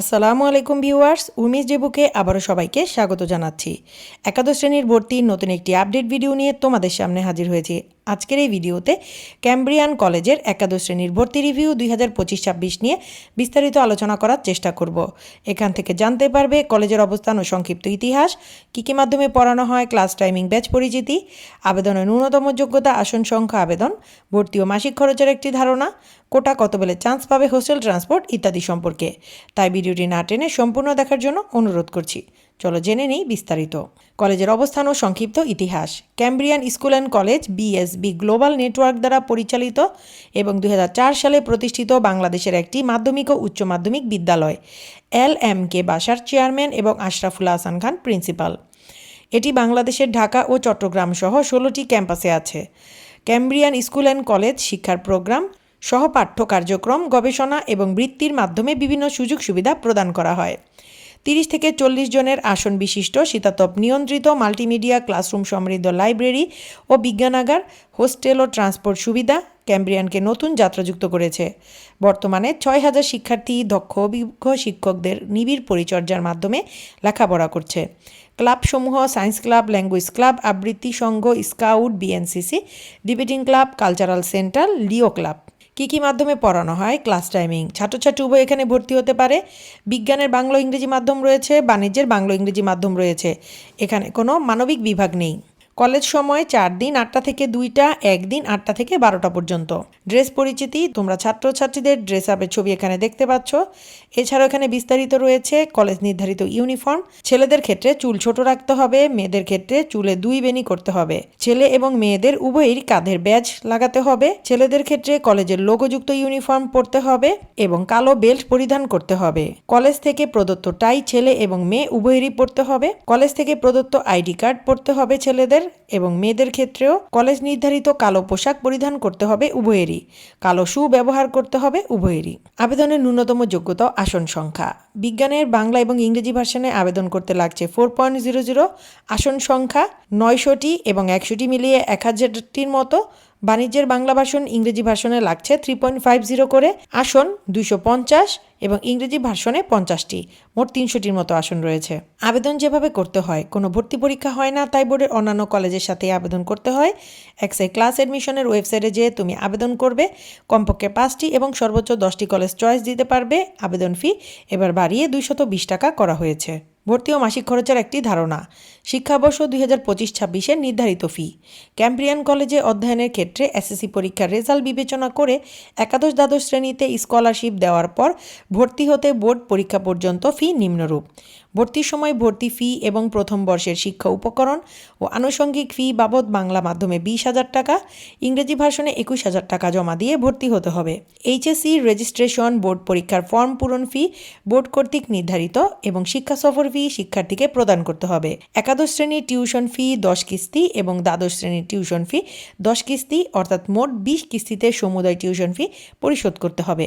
আসসালামু আলাইকুম ভিউয়ার্স উমিস জেবুকে আবারও সবাইকে স্বাগত জানাচ্ছি। একাদশ শ্রেণির ভর্তি নতুন একটি আপডেট ভিডিও নিয়ে তোমাদের সামনে হাজির হয়েছি। আজকের এই ভিডিওতে ক্যাম্ব্রিয়ান কলেজের একাদশ শ্রেণির ভর্তি রিভিউ দুই হাজার পঁচিশ ছাব্বিশ নিয়ে বিস্তারিত আলোচনা করার চেষ্টা করব। এখান থেকে জানতে পারবে কলেজের অবস্থান ও সংক্ষিপ্ত ইতিহাস, কী কী মাধ্যমে পড়ানো হয়, ক্লাস টাইমিং, ব্যাচ পরিচিতি, আবেদনের ন্যূনতম যোগ্যতা, আসন সংখ্যা, আবেদন, ভর্তি ও মাসিক খরচের একটি ধারণা, কোটা কত বেলে চান্স পাবে, হোস্টেল, ট্রান্সপোর্ট ইত্যাদি সম্পর্কে। তাই ভিডিওটি না টেনে সম্পূর্ণ দেখার জন্য অনুরোধ করছি। চলো জেনে নেই বিস্তারিত। কলেজের অবস্থান ও সংক্ষিপ্ত ইতিহাস। Cambrian school and college BSB global network দ্বারা পরিচালিত এবং দু হাজার চার সালে প্রতিষ্ঠিত বাংলাদেশের একটি মাধ্যমিক ও উচ্চ মাধ্যমিক বিদ্যালয়। এল এম কে বাসার চেয়ারম্যান এবং আশরাফুল্লাহ হাসান খান প্রিন্সিপাল। এটি বাংলাদেশের ঢাকা ও চট্টগ্রাম সহ ষোলোটি ক্যাম্পাসে আছে। ক্যাম্ব্রিয়ান স্কুল অ্যান্ড কলেজ শিক্ষার প্রোগ্রাম, সহ পাঠ্য কার্যক্রম, গবেষণা এবং বৃত্তির মাধ্যমে বিভিন্ন সুযোগ সুবিধা প্রদান করা হয়। তিরিশ থেকে চল্লিশ জনের আসন বিশিষ্ট, শীতাতপ নিয়ন্ত্রিত, মাল্টিমিডিয়া, ক্লাসরুম সমৃদ্ধ লাইব্রেরি ও বিজ্ঞানাগার, হোস্টেল ও ট্রান্সপোর্ট সুবিধা ক্যাম্ব্রিয়ানকে নতুন যাত্রাযুক্ত করেছে। বর্তমানে ছয় হাজার শিক্ষার্থী, দক্ষ, অভিজ্ঞ শিক্ষকদের নিবিড় পরিচর্যার মাধ্যমে লেখাপড়া করছে। ক্লাবসমূহ সায়েন্স ক্লাব, ল্যাঙ্গুয়েজ ক্লাব, আবৃত্তি সংঘ, scout, BNCC, debating club, cultural centre, Leo club. কী কি মাধ্যমে পড়ানো হয়? Class timing. ছাত্রছাত্রী উভয় এখানে ভর্তি হতে পারে। বিজ্ঞানের বাংলা ইংরেজি মাধ্যম রয়েছে, বাণিজ্যের বাংলা ইংরেজি মাধ্যম রয়েছে। এখানে কোনো মানবিক বিভাগ নেই। কলেজ সময় চার দিন আটটা থেকে দুইটা একদিন আটটা থেকে বারোটা পর্যন্ত। ড্রেস পরিচিতি, তোমরা ছাত্রছাত্রীদের ড্রেস আপের ছবি এখানে দেখতে পাচ্ছ। এছাড়াও এখানে বিস্তারিত রয়েছে কলেজ নির্ধারিত ইউনিফর্ম। ছেলেদের ক্ষেত্রে চুল ছোট রাখতে হবে, মেয়েদের ক্ষেত্রে চুলে দুই বেনি করতে হবে। ছেলে এবং মেয়েদের উভয়েরই কাঁধের ব্যাজ লাগাতে হবে। ছেলেদের ক্ষেত্রে কলেজের লোগোযুক্ত ইউনিফর্ম পরতে হবে এবং কালো বেল্ট পরিধান করতে হবে। কলেজ থেকে প্রদত্ত টাই ছেলে এবং মেয়ে উভয়েরই পড়তে হবে। কলেজ থেকে প্রদত্ত আইডি কার্ড পড়তে হবে ছেলেদের। এবং মেয়েদের ক্ষেত্রেও কলেজ নির্ধারিত কালো পোশাক পরিধান করতে হবে উভয়েরই। কালো শু ব্যবহার করতে হবে উভয়েরই। আবেদনের ন্যূনতম যোগ্যতা আসন সংখ্যা। বিজ্ঞানের বাংলা এবং ইংরেজি ভার্সনে আবেদন করতে লাগছে ফোর পয়েন্ট জিরো জিরো। আসন সংখ্যা নয়শোটি এবং একশোটি মিলিয়ে এক হাজারটির মতো বাণিজ্যের বাংলা ভাষণ ইংরেজি ভাষণে লাগছে থ্রি পয়েন্ট ফাইভ জিরো করে, আসন দুইশো পঞ্চাশ এবং ইংরেজি ভাষণে পঞ্চাশটি। মোট তিনশোটির মতো আসন রয়েছে। আবেদন যেভাবে করতে হয়, কোনো ভর্তি পরীক্ষা হয় না, তাই বোর্ডের অন্যান্য কলেজের সাথে আবেদন করতে হয়। এক্সাই ক্লাস অ্যাডমিশনের ওয়েবসাইটে যেয়ে তুমি আবেদন করবে। কমপক্ষে পাঁচটি এবং সর্বোচ্চ দশটি কলেজ চয়েস দিতে পারবে। আবেদন ফি এবার বাড়িয়ে দুইশত বিশ টাকা করা হয়েছে। ভর্তি ও মাসিক খরচের একটি ধারণা। শিক্ষাবর্ষ দুই হাজার পঁচিশ ছাব্বিশের নির্ধারিত ফি। ক্যাম্ব্রিয়ান কলেজে অধ্যয়নের ক্ষেত্রে এসএসসি পরীক্ষার রেজাল্ট বিবেচনা করে একাদশ দ্বাদশ শ্রেণীতে স্কলারশিপ দেওয়ার পর ভর্তি হতে বোর্ড পরীক্ষা পর্যন্ত ফি নিম্নরূপ। ভর্তির সময় ভর্তি ফি এবং প্রথম বর্ষের শিক্ষা উপকরণ ও আনুষঙ্গিক ফি বাবদ বাংলা মাধ্যমে বিশ হাজার টাকা, ইংরেজি ভাষণে একুশ হাজার টাকা জমা দিয়ে ভর্তি হতে হবে। এইচএসসি রেজিস্ট্রেশন বোর্ড পরীক্ষার ফর্ম পূরণ ফি বোর্ড কর্তৃক নির্ধারিত এবং শিক্ষা সফর ফি শিক্ষার্থীকে প্রদান করতে হবে। একাদশ শ্রেণির টিউশন ফি দশ কিস্তি এবং দ্বাদশ শ্রেণির টিউশন ফি দশ কিস্তি, অর্থাৎ মোট বিশ কিস্তিতে সমুদয় টিউশন ফি পরিশোধ করতে হবে।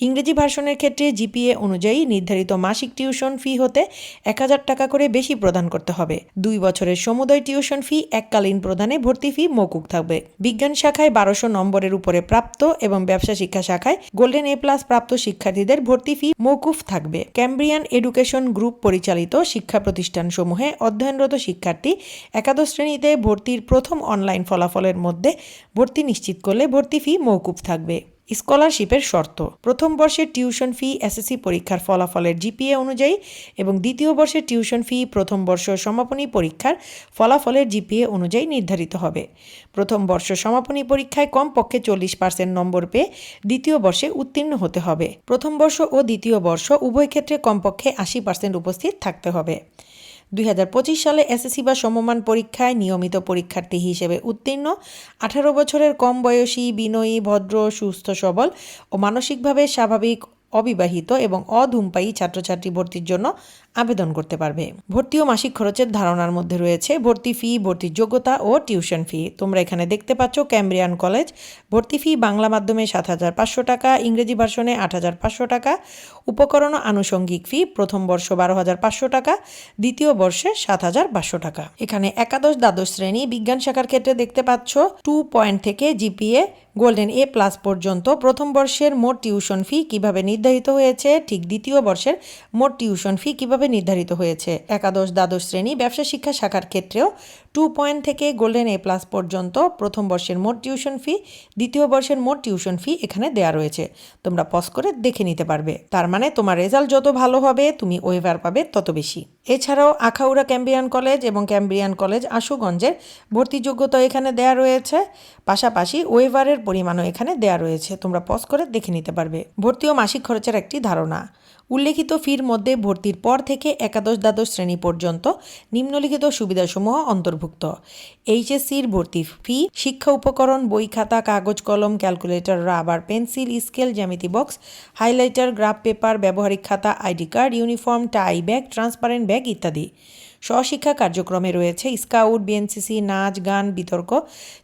ইংরেজি ভাষণের ক্ষেত্রে জিপিএ অনুযায়ী নির্ধারিত মাসিক টিউশন ফি হতে এক হাজার টাকা করে বেশি প্রদান করতে হবে। দুই বছরের সমুদয় টিউশন ফি এককালীন প্রদানে ভর্তি ফি মৌকুক থাকবে। বিজ্ঞান শাখায় বারোশো নম্বরের উপরে প্রাপ্ত এবং ব্যবসা শিক্ষা শাখায় গোল্ডেন এ প্লাস প্রাপ্ত শিক্ষার্থীদের ভর্তি ফি মৌকুফ থাকবে। ক্যাম্ব্রিয়ান এডুকেশন গ্রুপ পরিচালিত শিক্ষা প্রতিষ্ঠানসমূহে অধ্যয়নরত শিক্ষার্থী একাদশ শ্রেণীতে ভর্তির প্রথম অনলাইন ফলাফলের মধ্যে ভর্তি নিশ্চিত করলে ভর্তি ফি মৌকুফ থাকবে। স্কলারশিপের শর্ত। প্রথম বর্ষের টিউশন ফি এসএসসি পরীক্ষার ফলাফলের জিপিএ অনুযায়ী এবং দ্বিতীয় বর্ষের টিউশন ফি প্রথম বর্ষ সমাপনী পরীক্ষার ফলাফলের জিপিএ অনুযায়ী নির্ধারিত হবে। প্রথম বর্ষ সমাপনী পরীক্ষায় কমপক্ষে চল্লিশ পার্সেন্ট নম্বর পেয়ে দ্বিতীয় বর্ষে উত্তীর্ণ হতে হবে। প্রথম বর্ষ ও দ্বিতীয় বর্ষ উভয় ক্ষেত্রে কমপক্ষে আশি পার্সেন্ট উপস্থিত থাকতে হবে। দুই হাজার পঁচিশ সালে এসএসসি বা সমমান পরীক্ষায় নিয়মিত পরীক্ষার্থী হিসেবে উত্তীর্ণ। আঠারো বছরের কম বয়সী, বিনয়ী, ভদ্র, সুস্থ, সবল ও মানসিকভাবে স্বাভাবিক অবিবাহিত এবং অধূমপায়ী ছাত্রছাত্রী ভর্তির জন্য আবেদন করতে পারবে। ভর্তি ও মাসিক খরচের ধারণার মধ্যে রয়েছে ভর্তি ফি ভর্তির যোগ্যতা ও টিউশন ফি। তোমরা এখানে দেখতে পাচ্ছ ক্যাম্ব্রিয়ান কলেজ। ভর্তি ফি বাংলা মাধ্যমে সাত হাজার পাঁচশো টাকা, ইংরেজি ভার্সনে আট হাজার পাঁচশো টাকা, উপকরণ আনুষঙ্গিক ফি প্রথম বর্ষ বারো হাজার পাঁচশো টাকা, দ্বিতীয় বর্ষে সাত হাজার পাঁচশো টাকা। এখানে একাদশ, দ্বাদশ শ্রেণি বিজ্ঞান শাখার ক্ষেত্রে দেখতে পাচ্ছ টু পয়েন্ট থেকে জিপিএ গোল্ডেন এ প্লাস পর্যন্ত প্রথম বর্ষের মোট টিউশন ফি কীভাবে নির্ধারিত হয়েছে, ঠিক দ্বিতীয় বর্ষের মোট টিউশন ফি কীভাবে নির্ধারিত হয়েছে, একাদশ দ্বাদশ শ্রেণি ব্যবসা শিক্ষা শাখার ক্ষেত্রেও টু পয়েন্ট থেকে গোল্ডেন এ প্লাস পর্যন্ত প্রথম বর্ষের মোট টিউশন ফি, দ্বিতীয় বর্ষের মোট টিউশন ফি এখানে দেয়া রয়েছে। তোমরা পজ করে দেখে নিতে পারবে। তার মানে তোমার রেজাল্ট যত ভালো হবে, তুমি ওয়েভার পাবে তত বেশি। এছাড়াও আখাউড়া ক্যাম্বিয়ান কলেজ এবং ক্যাম্ব্রিয়ান কলেজ আশুগঞ্জের ভর্তি যোগ্যতা এখানে দেয়া রয়েছে। পাশাপাশি ওয়েভারের পরিমাণও এখানে দেয়া রয়েছে। তোমরা পজ করে দেখে নিতে পারবে। ভর্তি ও মাসিক খরচের একটি ধারণা। উল্লেখিত ফির মধ্যে ভর্তির পর থেকে একাদশ দ্বাদশ শ্রেণি পর্যন্ত নিম্নলিখিত সুবিধাসমূহ অন্তর্ভুক্ত। এইচএসসির ভর্তি ফি, শিক্ষা উপকরণ, বই খাতা, কাগজ, কলম, ক্যালকুলেটর, রাবার, পেন্সিল, স্কেল, জ্যামিতি বক্স, হাইলাইটার, গ্রাফ পেপার, ব্যবহারিক খাতা, ID card, uniform, tie bag, transparent bag ইত্যাদি। স্বশিক্ষা কার্যক্রমে রয়েছে স্কাউট, বিএনসিসি, নাচ, গান, বিতর্ক,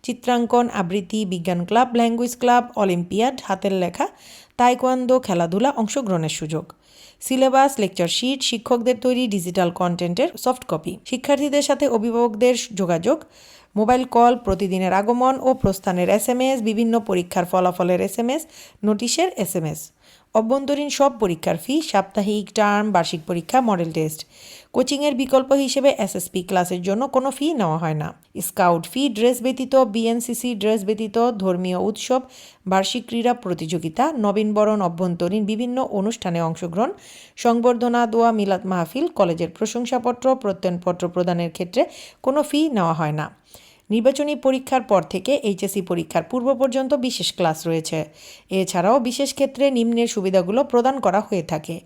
চিত্রাঙ্কন, আবৃত্তি, বিজ্ঞান ক্লাব, ল্যাঙ্গুয়েজ ক্লাব, অলিম্পিয়াড, হাতের লেখা, তাইকোয়ান্দো, খেলাধুলা অংশগ্রহণের সুযোগ। সিলেবাস, লেকচার শিট, শিক্ষকদের তৈরি ডিজিটাল কন্টেন্টের সফট কপি, শিক্ষার্থীদের সাথে অভিভাবকদের যোগাযোগ, মোবাইল কল, প্রতিদিনের আগমন ও প্রস্থানের এস বিভিন্ন পরীক্ষার ফলাফলের এস নোটিশের এসএমএস। অভ্যন্তরীণ সব পরীক্ষার ফি, সাপ্তাহিক টার্ম, বার্ষিক পরীক্ষা, মডেল টেস্ট। কোচিংয়ের বিকল্প হিসেবে এসএসপি ক্লাসের জন্য কোনো ফি নেওয়া হয় না। স্কাউট ফি, ড্রেস ব্যতীত বিএনসিসি ড্রেস ব্যতীত, ধর্মীয় উৎসব, বার্ষিক ক্রীড়া প্রতিযোগিতা নবীনবরণ অভ্যন্তরীণ বিভিন্ন অনুষ্ঠানে অংশগ্রহণ, সংবর্ধনা, দোয়া, মিলাদ মাহফিল, কলেজের প্রশংসাপত্র, প্রত্যয়নপত্র প্রদানের ক্ষেত্রে কোনো ফি নেওয়া হয় না। নির্বাচনী পরীক্ষার পর থেকে এইচএসসি পরীক্ষার পূর্ব পর্যন্ত বিশেষ ক্লাস রয়েছে। এছাড়াও বিশেষ ক্ষেত্রে নিম্নের সুবিধাগুলো প্রদান করা হয়ে থাকে।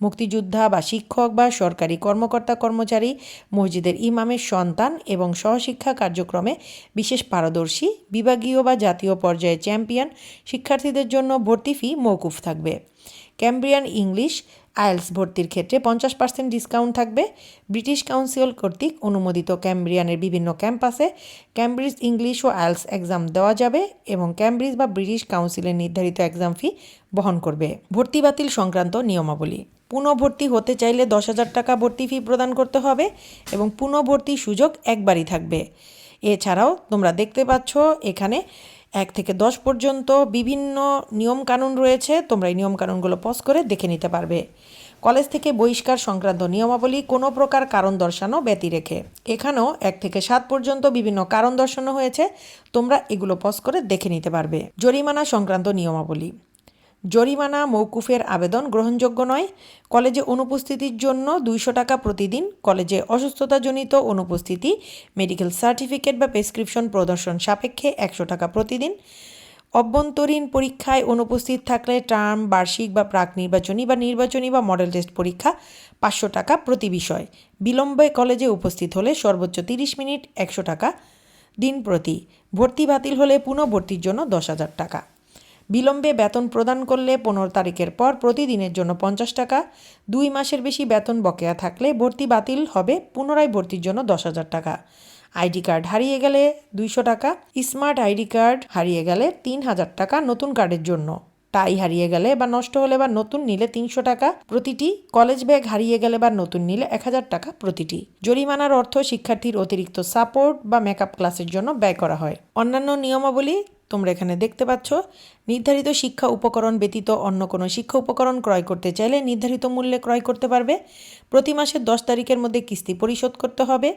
মুক্তিযোদ্ধা বা শিক্ষক বা সরকারি কর্মকর্তা কর্মচারী, মসজিদের ইমামের সন্তান এবং সহশিক্ষা কার্যক্রমে বিশেষ পারদর্শী, বিভাগীয় বা জাতীয় পর্যায়ে চ্যাম্পিয়ন শিক্ষার্থীদের জন্য ভর্তি ফি মৌকুফ থাকবে। ক্যাম্ব্রিয়ান ইংলিশ আইএলস ভর্তির ক্ষেত্রে পঞ্চাশ পার্সেন্ট ডিসকাউন্ট থাকবে। ব্রিটিশ কাউন্সিল কর্তৃক অনুমোদিত ক্যাম্ব্রিয়ানের বিভিন্ন ক্যাম্পাসে ক্যামব্রিজ ইংলিশ ও আইএলস এক্সাম দেওয়া যাবে এবং ক্যামব্রিজ বা ব্রিটিশ কাউন্সিলের নির্ধারিত এক্সাম ফি বহন করবে। ভর্তি বাতিল সংক্রান্ত নিয়মাবলী। পুনঃভর্তি হতে চাইলে দশ হাজার টাকা ভর্তি ফি প্রদান করতে হবে এবং পুনঃভর্তির সুযোগ একবারই থাকবে। এছাড়াও তোমরা দেখতে পাচ্ছ এখানে এক থেকে দশ পর্যন্ত বিভিন্ন নিয়মকানুন রয়েছে, তোমরা এই নিয়মকানুনগুলো পজ করে দেখে নিতে পারবে। কলেজ থেকে বহিষ্কার সংক্রান্ত নিয়মাবলী কোনো প্রকার কারণ দর্শানো ব্যতি রেখে এখানেও এক থেকে সাত পর্যন্ত বিভিন্ন কারণ দর্শানো হয়েছে, তোমরা এগুলো পজ করে দেখে নিতে পারবে। জরিমানা সংক্রান্ত নিয়মাবলী। জরিমানা মৌকুফের আবেদন গ্রহণযোগ্য নয়। কলেজে অনুপস্থিতির জন্য দুইশো টাকা প্রতিদিন, কলেজে অসুস্থতাজনিত অনুপস্থিতি, মেডিকেল সার্টিফিকেট বা প্রেসক্রিপশন প্রদর্শন সাপেক্ষে একশো টাকা প্রতিদিন। অভ্যন্তরীণ পরীক্ষায় অনুপস্থিত থাকলে টার্ম, বার্ষিক বা প্রাক নির্বাচনী বা নির্বাচনী বা মডেল টেস্ট পরীক্ষা পাঁচশো টাকা প্রতি বিষয়। বিলম্বে কলেজে উপস্থিত হলে সর্বোচ্চ তিরিশ মিনিট একশো টাকা দিন প্রতি। ভর্তি বাতিল হলে পুনঃভর্তির জন্য দশ হাজার টাকা। বিলম্বে বেতন প্রদান করলে পনেরো তারিখের পর প্রতিদিনের জন্য পঞ্চাশ টাকা, দুই মাসের বেশি বেতন বকেয়া থাকলে ভর্তি বাতিল হবে, পুনরায় ভর্তির জন্য দশ হাজার টাকা। আইডি কার্ড হারিয়ে গেলে দুইশো টাকা, স্মার্ট আইডি কার্ড হারিয়ে গেলে তিন হাজার টাকা নতুন কার্ডের জন্য। টাই হারিয়ে গেলে বা নষ্ট হলে বা নতুন নিলে তিনশো টাকা, প্রতিটি কলেজ ব্যাগ হারিয়ে গেলে বা নতুন নিলে এক হাজার টাকা প্রতিটি। জরিমানার অর্থ শিক্ষার্থীর অতিরিক্ত সাপোর্ট বা মেকআপ ক্লাসের জন্য ব্যয় করা হয়। অন্যান্য নিয়মাবলী তোমরা এখানে দেখতে পাচ্ছ। নির্ধারিত শিক্ষা উপকরণ ব্যতীত অন্য কোনো শিক্ষা উপকরণ ক্রয় করতে চাইলে নির্ধারিত মূল্যে ক্রয় করতে পারবে। প্রতি মাসের দশ তারিখের মধ্যে কিস্তি পরিশোধ করতে হবে।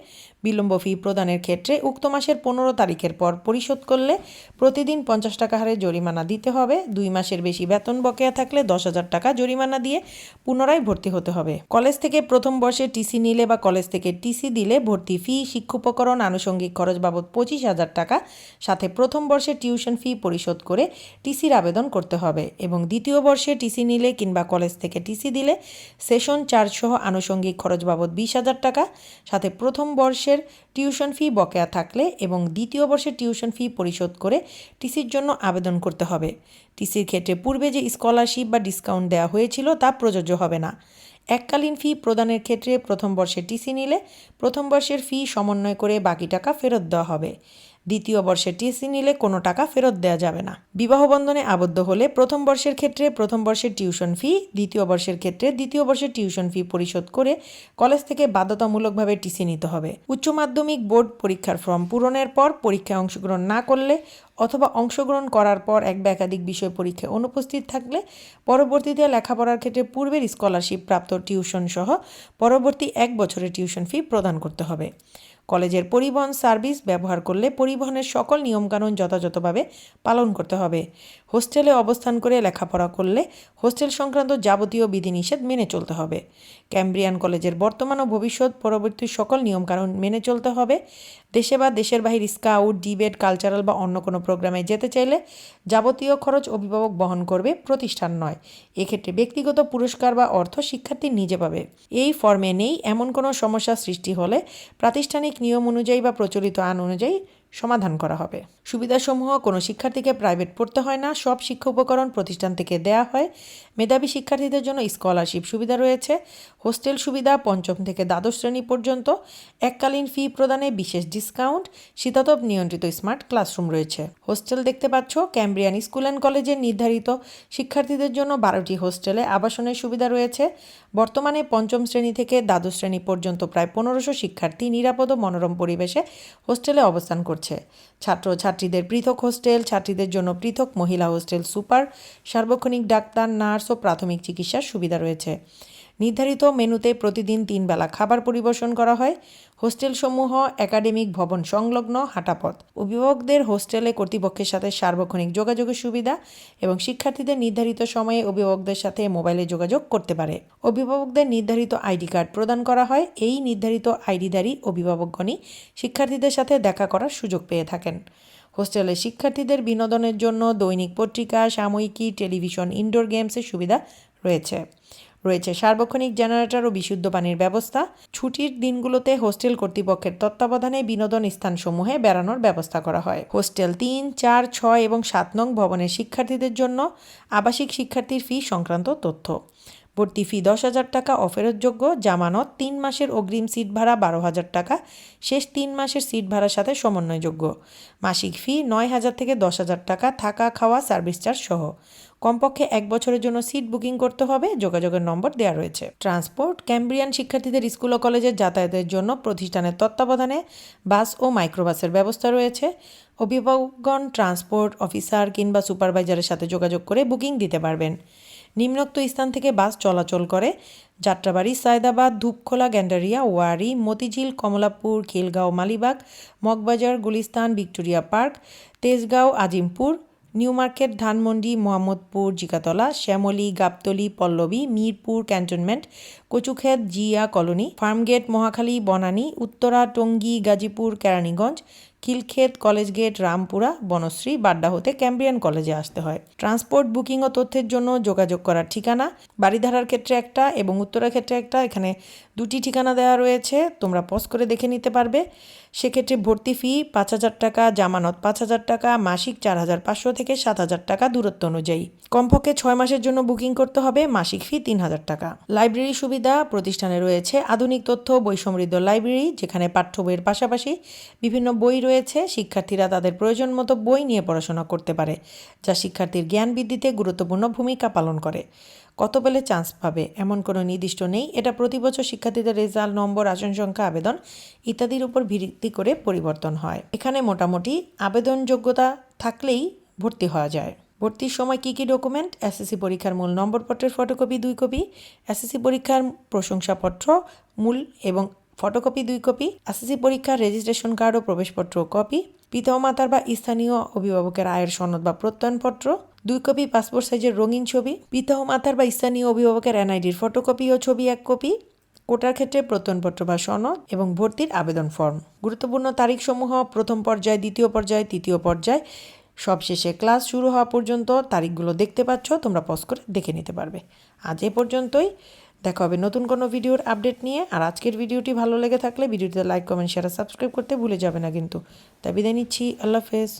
বিলম্ব ফি প্রদানের ক্ষেত্রে উক্ত মাসের পনেরো তারিখের পর পরিশোধ করলে প্রতিদিন পঞ্চাশ টাকা হারে জরিমানা দিতে হবে। দুই মাসের বেশি বেতন বকেয়া থাকলে দশ হাজার টাকা জরিমানা দিয়ে পুনরায় ভর্তি হতে হবে। কলেজ থেকে প্রথম বর্ষে টিসি নিলে বা কলেজ থেকে টিসি দিলে ভর্তি ফি শিক্ষোপকরণ আনুষঙ্গিক খরচ বাবদ পঁচিশ হাজার টাকা। সাথে প্রথম বর্ষে টিউশন ফি পরিশোধ করে টিসির আবেদন করতে হবে এবং দ্বিতীয় বর্ষে টিসি নিলে কিংবা কলেজ থেকে টিসি দিলে সেশন চার্জ সহ আনুষঙ্গিক খরচ বাবদ বিশ হাজার টাকা, সাথে প্রথম বর্ষের টিউশন ফি বকেয়া থাকলে এবং দ্বিতীয় বর্ষের টিউশন ফি পরিশোধ করে টিসির জন্য আবেদন করতে হবে। টিসির ক্ষেত্রে পূর্বে যে স্কলারশিপ বা ডিসকাউন্ট দেওয়া হয়েছিল তা প্রযোজ্য হবে না। এককালীন ফি প্রদানের ক্ষেত্রে প্রথম বর্ষে টিসি নিলে প্রথম বর্ষের ফি সমন্বয় করে বাকি টাকা ফেরত দেওয়া হবে। দ্বিতীয় বর্ষে টিসি নিলে কোনো টাকা ফেরত দেওয়া যাবে না। বিবাহ বন্ধনে আবদ্ধ হলে প্রথম বর্ষের ক্ষেত্রে প্রথম বর্ষের টিউশন ফি, দ্বিতীয় বর্ষের ক্ষেত্রে দ্বিতীয় বর্ষের টিউশন ফি পরিশোধ করে কলেজ থেকে বাধ্যতামূলকভাবে টিসি নিতে হবে। উচ্চ মাধ্যমিক বোর্ড পরীক্ষার ফর্ম পূরণের পর পরীক্ষায় অংশগ্রহণ না করলে অথবা অংশগ্রহণ করার পর এক বা একাধিক বিষয় পরীক্ষায় অনুপস্থিত থাকলে পরবর্তীতে লেখাপড়ার ক্ষেত্রে পূর্বের স্কলারশিপ প্রাপ্ত টিউশন সহ পরবর্তী এক বছরের টিউশন ফি প্রদান করতে হবে। কলেজের পরিবহন সার্ভিস ব্যবহার করলে পরিবহনের সকল নিয়মকানুন যথাযথভাবে পালন করতে হবে। হোস্টেলে অবস্থান করে লেখাপড়া করলে হোস্টেল সংক্রান্ত যাবতীয় বিধিনিষেধ মেনে চলতে হবে। ক্যাম্ব্রিয়ান কলেজের বর্তমান ও ভবিষ্যৎ পরবর্তী সকল নিয়মকানুন মেনে চলতে হবে। দেশে বা দেশের বাহির স্কাউট, ডিবেট, কালচারাল বা অন্য কোনো প্রোগ্রামে যেতে চাইলে যাবতীয় খরচ অভিভাবক বহন করবে প্রতিষ্ঠান নয়। এক্ষেত্রে ব্যক্তিগত পুরস্কার বা অর্থ শিক্ষার্থী নিজে পাবে। এই ফর্মে নেই এমন কোনো সমস্যা সৃষ্টি হলে প্রাতিষ্ঠানিক নিয়ম অনুযায়ী বা প্রচলিত আইন অনুযায়ী সমাধান করা হবে। সুবিধাসমূহ কোনো শিক্ষার্থীকে প্রাইভেট পড়তে হয় না, সব শিক্ষা উপকরণ প্রতিষ্ঠান থেকে দেয়া হয়। মেধাবী শিক্ষার্থীদের জন্য স্কলারশিপ সুবিধা রয়েছে। হোস্টেল সুবিধা পঞ্চম থেকে দ্বাদশ শ্রেণি পর্যন্ত। এককালীন ফি প্রদানে বিশেষ ডিসকাউন্ট শীতাতপ নিয়ন্ত্রিত স্মার্ট ক্লাসরুম রয়েছে। হোস্টেল দেখতে পাচ্ছ ক্যাম্ব্রিয়ান স্কুল অ্যান্ড কলেজের নির্ধারিত। শিক্ষার্থীদের জন্য বারোটি হোস্টেলে আবাসনের সুবিধা রয়েছে। বর্তমানে পঞ্চম শ্রেণি থেকে দ্বাদশ শ্রেণি পর্যন্ত প্রায় পনেরোশো শিক্ষার্থী নিরাপদ ও মনোরম পরিবেশে হোস্টেলে অবস্থান করছে। ছাত্র ছাত্রীদের পৃথক হোস্টেল, ছাত্রীদের জন্য পৃথক মহিলা হোস্টেল, সুপার, সার্বক্ষণিক ডাক্তার, নার্স ও প্রাথমিক চিকিৎসার সুবিধা রয়েছে। নির্ধারিত মেনুতে প্রতিদিন তিন বেলা খাবার পরিবেশন করা হয়। হোস্টেলসমূহ একাডেমিক ভবন সংলগ্ন হাঁটাপথ। অভিভাবকদের হোস্টেলে কর্তৃপক্ষের সাথে সার্বক্ষণিক যোগাযোগের সুবিধা এবং শিক্ষার্থীদের নির্ধারিত সময়ে অভিভাবকদের সাথে মোবাইলে যোগাযোগ করতে পারে। অভিভাবকদের নির্ধারিত আইডি কার্ড প্রদান করা হয়। এই নির্ধারিত আইডিধারী অভিভাবকগণই শিক্ষার্থীদের সাথে দেখা করার সুযোগ পেয়ে থাকেন। হোস্টেলে শিক্ষার্থীদের বিনোদনের জন্য দৈনিক পত্রিকা, সাময়িকী, টেলিভিশন, ইনডোর গেমসের সুবিধা রয়েছে। রয়েছে সার্বক্ষণিক জেনারেটর ও বিশুদ্ধ পানির ব্যবস্থা। ছুটির দিনগুলোতে হোস্টেল কর্তৃপক্ষের তত্ত্বাবধানে বিনোদন স্থানসমূহে বেড়ানোর ব্যবস্থা করা হয়। হোস্টেল তিন, চার, ছয় এবং সাত নং ভবনের শিক্ষার্থীদের জন্য আবাসিক শিক্ষার্থীর ফি সংক্রান্ত তথ্য। ভর্তি ফি দশ হাজার টাকা, অফেরতযোগ্য জামানত তিন মাসের অগ্রিম সিট ভাড়া বারো হাজার টাকা, শেষ তিন মাসের সিট ভাড়ার সাথে সমন্বয়যোগ্য। মাসিক ফি নয় হাজার থেকে দশ হাজার টাকা, থাকা, খাওয়া, সার্ভিস চার্জ সহ। কমপক্ষে এক বছরের জন্য সিট বুকিং করতে হবে, যোগাযোগের নম্বর দেওয়া রয়েছে। ট্রান্সপোর্ট, ক্যাম্ব্রিয়ান শিক্ষার্থীদের স্কুল ও কলেজের যাতায়াতের জন্য প্রতিষ্ঠানের তত্ত্বাবধানে বাস ও মাইক্রোবাসের ব্যবস্থা রয়েছে। অভিভাবকগণ ট্রান্সপোর্ট অফিসার কিংবা সুপারভাইজারের সাথে যোগাযোগ করে বুকিং দিতে পারবেন। নিম্নোক্ত স্থান থেকে বাস চলাচল করে Jatrabari, Sayedabad, Dhupkhola, Gandaria, Wari, Motijheel, Kamalapur, Khilgaon, Malibagh, Moghbazar, Gulistan, Victoria Park, Tejgaon, Azimpur, New Market, Dhanmondi, Mohammadpur, Jigatola, Shyamoli, Gabtoli, Pallabi, Mirpur, Cantonment, Kachukhet, Zia Colony, Farmgate, Mohakhali, Banani, Uttara, Tongi, Gazipur, Keraniganj Khilkhet College Gate, Rampura, Banasree Badda হতে Cambrian কলেজে আসতে হয়। Transport booking ও তথ্যের জন্য যোগাযোগ করার ঠিকানা। বাড়িধারার ক্ষেত্রে একটা এবং উত্তরার ক্ষেত্রে একটা, এখানে দুটি ঠিকানা দেওয়া রয়েছে, তোমরা পজ করে দেখে নিতে পারবে। সেক্ষেত্রে ভর্তি ফি পাঁচ হাজার টাকা, জামানত পাঁচ হাজার টাকা, মাসিক চার হাজার পাঁচশো থেকে সাত হাজার টাকা দূরত্ব অনুযায়ী। কমপক্ষে ছয় মাসের জন্য বুকিং করতে হবে, মাসিক ফি তিন হাজার টাকা। লাইব্রেরি সুবিধা প্রতিষ্ঠানে রয়েছে আধুনিক তথ্য বই সমৃদ্ধ লাইব্রেরি যেখানে পাঠ্য বইয়ের পাশাপাশি বিভিন্ন বই রয়েছে। শিক্ষার্থীরা তাদের প্রয়োজন মতো বই নিয়ে পড়াশোনা করতে পারে, যা শিক্ষার্থীর জ্ঞান বৃদ্ধিতে গুরুত্বপূর্ণ ভূমিকা পালন করে। কত পেলে চান্স পাবে? এমন কোনো নির্দিষ্ট নেই। এটা প্রতি বছর শিক্ষার্থীদের রেজাল্ট নম্বর, আসন সংখ্যা, আবেদন ইত্যাদির উপর ভিত্তি করে পরিবর্তন হয়। এখানে মোটামুটি আবেদন যোগ্যতা থাকলেই ভর্তি হওয়া যায়। ভর্তির সময় কী কী ডকুমেন্ট এসএসসি পরীক্ষার মূল নম্বরপত্রের ফটোকপি দুই কপি এসএসসি পরীক্ষার প্রশংসাপত্র মূল এবং ফটোকপি দুই কপি এসএসসি পরীক্ষার রেজিস্ট্রেশন কার্ড ও প্রবেশপত্র কপি পিতামাতার বা স্থানীয় অভিভাবকের আয়ের সনদ বা প্রত্যয়নপত্র, দুই কপি পাসপোর্ট সাইজের রঙিন ছবি, পিতামাতার বা স্থানীয় অভিভাবকের এনআইডির ফটোকপি ও ছবি এক কপি, কোটার ক্ষেত্রে প্রত্যয়নপত্র বা সনদ এবং ভর্তির আবেদন ফর্ম। গুরুত্বপূর্ণ তারিখসমূহ, প্রথম পর্যায়, দ্বিতীয় পর্যায়, তৃতীয় পর্যায়, সবশেষে ক্লাস শুরু হওয়া পর্যন্ত তারিখগুলো দেখতে পাচ্ছ, তোমরা পজ করে দেখে নিতে পারবে। আজ এ পর্যন্তই। দেখা হবে নতুন কোনো ভিডিওর আপডেট নিয়ে। আর আজকের ভিডিওটি ভালো লেগে থাকলে ভিডিওতে লাইক, কমেন্ট শেয়ার সাবস্ক্রাইব করতে ভুলে যাবে না কিন্তু। তাই বিদায় নিচ্ছি। আল্লাহ হাফেজ।